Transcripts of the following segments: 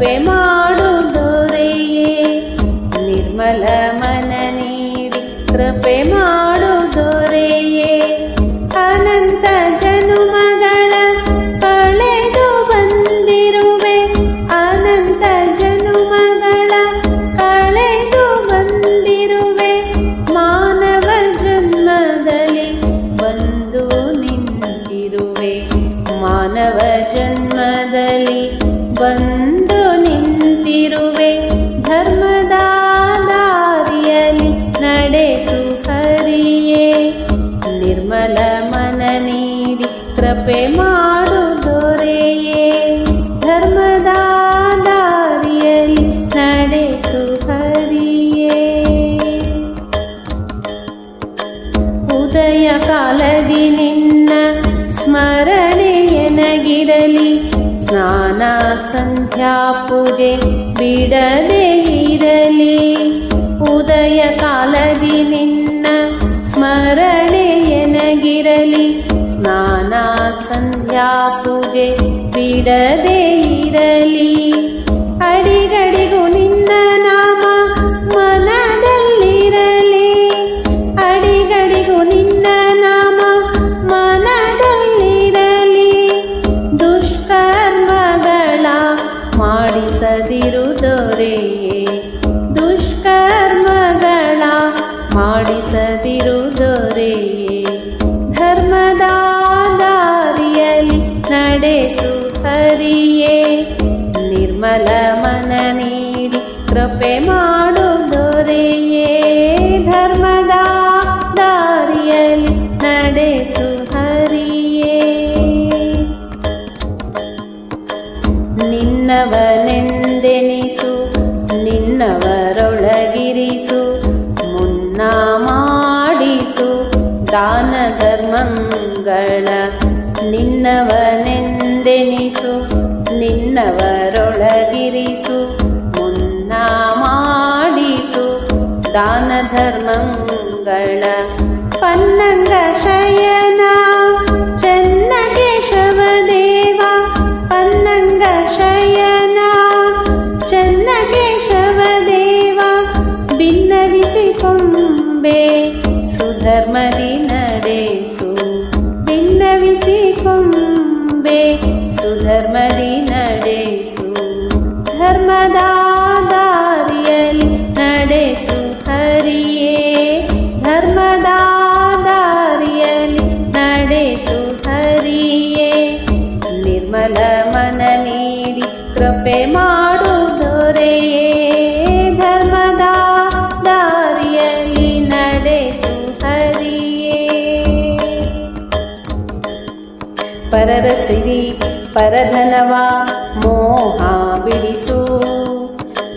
ಕೃಪೆ ಮಾಡು ದೊರೆಯೇ ನಿರ್ಮಲ ಮನ ನೀಡಿ ಕೃಪೆ ಮಾಡು ದೊರೆಯೇ ಅನಂತ ಜನುಮಗಳ ಕಳೆದು ಬಂದಿರುವೆ ಅನಂತ ಜನುಮಗಳ ಕಳೆದು ಬಂದಿರುವೆ ಮಾನವ ಜನ್ಮದಲ್ಲಿ ಬಂದು ನಿಂತಿರುವೆ ಮಾನವ ಜನ್ಮದಲ್ಲಿ ಕೃಪೆ ಮಾಡು ದೊರೆಯೇ ಧರ್ಮದ ದಾರಿಯಲಿ ನಡೆಸು ಹರಿಯೇ ಉದಯ ಕಾಲದಿ ನಿನ್ನ ಸ್ಮರಣೆಯನಗಿರಲಿ ಸ್ನಾನ ಸಂಧ್ಯಾ ಪೂಜೆ ಬಿಡದೆ ಸಂಧ್ಯಾ ಪೂಜೆ ಬಿಡದೆ ಇರಲಿ. ಅಡಿಗಡಿಗೂ ನಿನ್ನ ನಾಮ ಮನದಲ್ಲಿರಲಿ. ಅಡಿಗಡಿಗೂ ನಿನ್ನ ನಾಮ ಮನದಲ್ಲಿರಲಿ. ದುಷ್ಕರ್ಮಗಳ ಮಾಡಿಸದಿರು ನಿರ್ಮಲ ಮನ ನೀಡಿ ಕೃಪೆ ಮಾಡು ದೊರೆಯೇ ಧರ್ಮದ ದಾರಿಯಲಿ ನಡೆಸು ಹರಿಯೇ ನಿನ್ನವನೆಂದೆನಿಸು ನಿನ್ನವರೊಳಗಿರಿಸು ಮುನ್ನ ಮಾಡಿಸು ದಾನ ಧರ್ಮಗಳ ನಿನ್ನವನೆಂದೆನಿಸು ನಿನ್ನವರೊಳಗಿರಿಸು ಮುನ್ನ ಮಾಡಿಸು ದಾನ ಧರ್ಮಗಳ ಪನ್ನಂಗ ಶಯನ ನಡೆಸು. ಧರ್ಮದ ದಾರಿಯಲ್ಲಿ ನಡೆಸು ಹರಿಯೇ. ಧರ್ಮದ ದಾರಿಯಲ್ಲಿ ನಡೆಸು ಹರಿಯೇ. ನಿರ್ಮಲ ಮನ ನೀಡಿ ಕೃಪೆ ಮಾಡು ದೊರೆಯೇ ಧರ್ಮದ ದಾರಿಯಲ್ಲಿ ನಡೆಸು ಹರಿಯೇ. ಪರರ ಸಿರಿ ಪರಧನವ, ಮೋಹ ಬಿಡಿಸು.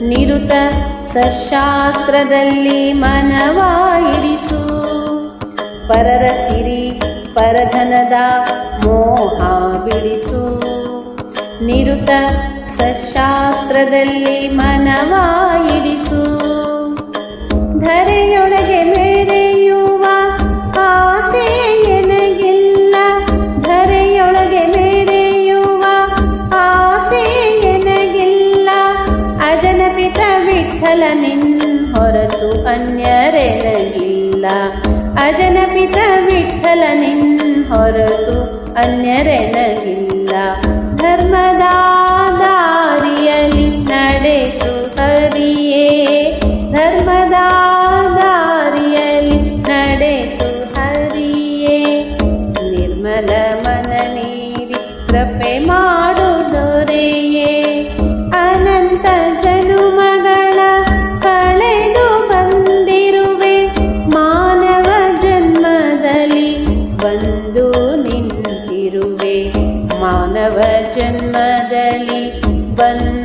ನಿರುತ ಸಶಾಸ್ತ್ರದಲ್ಲಿ ಮನವ ಇಡಿಸು. ಪರರ ಸಿರಿ, ಪರಧನದ ಮೋಹ ಬಿಡಿಸು. ನಿರುತ ಸಶಾಸ್ತ್ರದಲ್ಲಿ ಮನವ ಇಡಿಸು. ಧರೆಯೊಳಗೆ ಮೇರೆಯುವ ಹೊರತು ಅನ್ಯರೆನಗಿಲ್ಲ. ಅಜನಪಿತ ವಿಠಲ ನಿನ್ ಹೊರತು ಅನ್ಯರೆನಗಿಲ್ಲ. ಧರ್ಮದ ದಾರಿಯಲ್ಲಿ ನಡೆಸು ಹರಿಯೇ. ಧರ್ಮದ ದಾರಿಯಲ್ಲಿ ನಡೆಸು ಹರಿಯೇ. ನಿರ್ಮಲ ಮನ ನೀಡಿ ಕೃಪೆ ಮಾಡು ದೊರೆಯೇ बन